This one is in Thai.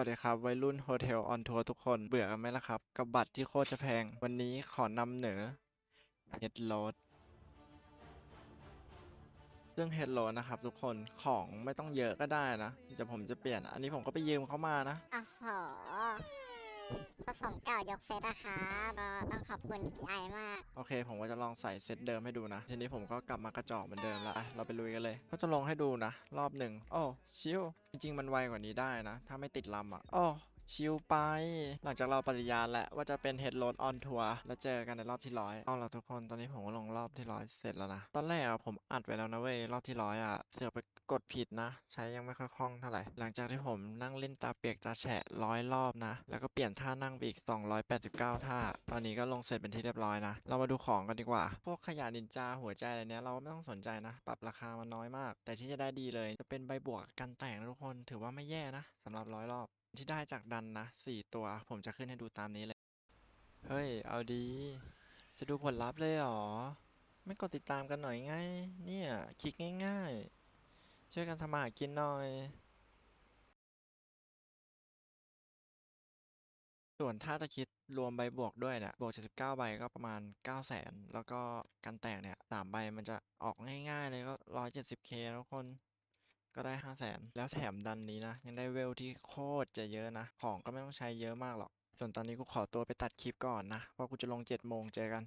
วัสดีครับ วัยรุ่นโฮเทลออนทัวร์ทุกคนเบื่อกันไหมล่ะครับ กับบัตรที่โคตรจะแพง วันนี้ขอนำเหนือเฮดโ a ดซึ่งเฮดโ a ดนะครับทุกคนของไม่ต้องเยอะก็ได้นะจะผมจะเปลี่ยน อันนี้ผมก็ไปยืมเขามานะโอ้โหผสมเก่ายกเซตอะครับก็ต้องขอบคุณพี่ไอมาก โอเค ผมก็จะลองใส่เซตเดิมให้ดูนะ ทีนี้ผมก็กลับมากระจอกเหมือนเดิมแล้วอะเราไปลุยกันเลย ก็จะลองให้ดูนะ รอบหนึ่งโอ้ชิวจริงๆ มันไวกว่านี้ได้นะ ถ้าไม่ติดลำอะโอ้ชิวไป หลังจากเราปฏิญาณแล้วว่าจะเป็นเฮดโ a ดออนทัวร์แล้วเจอกันในรอบที่ร้อยเอาละทุกคนตอนนี้ผมก็ลงรอบที่ร้อยเสร็จแล้วนะ ตอนแรกอะผมอัดไว้แล้วนะเว้ย รอบที่ร้อยอะเสือกไปกดผิดนะ ใช้ยังไม่ค่อยคล่องเท่าไหร่ หลังจากที่ผมนั่งเล่นตาเปียกตาแฉะร้อยรอบนะ แล้วก็เปลี่ยนท่านั่งไปอีก 289 ท่า ตอนนี้ก็ลงเสร็จเป็นที่เรียบร้อยนะ เรามาดูของกันดีกว่า พวกขยะนินจาหัวใจอะไรเนี้ยเราไม่ต้องสนใจนะ ปรับราคามันน้อยมาก แต่ที่จะได้ดีเลยจะเป็นใบบวกกันแต่งทุกคนถือว่าไม่แย่นะสำหรับร้อยรอบที่ได้จากดันนะสี่ตัวผมจะขึ้นให้ดูตามนี้เลย เฮ้ย เอาดี จะดูผลลัพธ์เลยหรอ ไม่กดติดตามกันหน่อยไง เนี่ย คลิกง่ายๆ ช่วยกันทำมาหากินหน่อย ส่วนถ้าจะคิดรวมใบบวกด้วยเนี่ยบวก 79 ใบก็ประมาณ 9 0 0 0 0 0แล้วก็กันแตกเนี่ย3ใบมันจะออกง่ายๆเลยก็ 170k ทุกคน ก็ได้ห้าแสนแล้วแถมดันนี้นะ ยังได้เวลที่โคตรจะเยอะนะ ของก็ไม่ต้องใช้เยอะมากหรอก ส่วนตอนนี้กูขอตัวไปตัดคลิปก่อนนะ เพราะกูจะลงเจ็ดโมงเจอกัน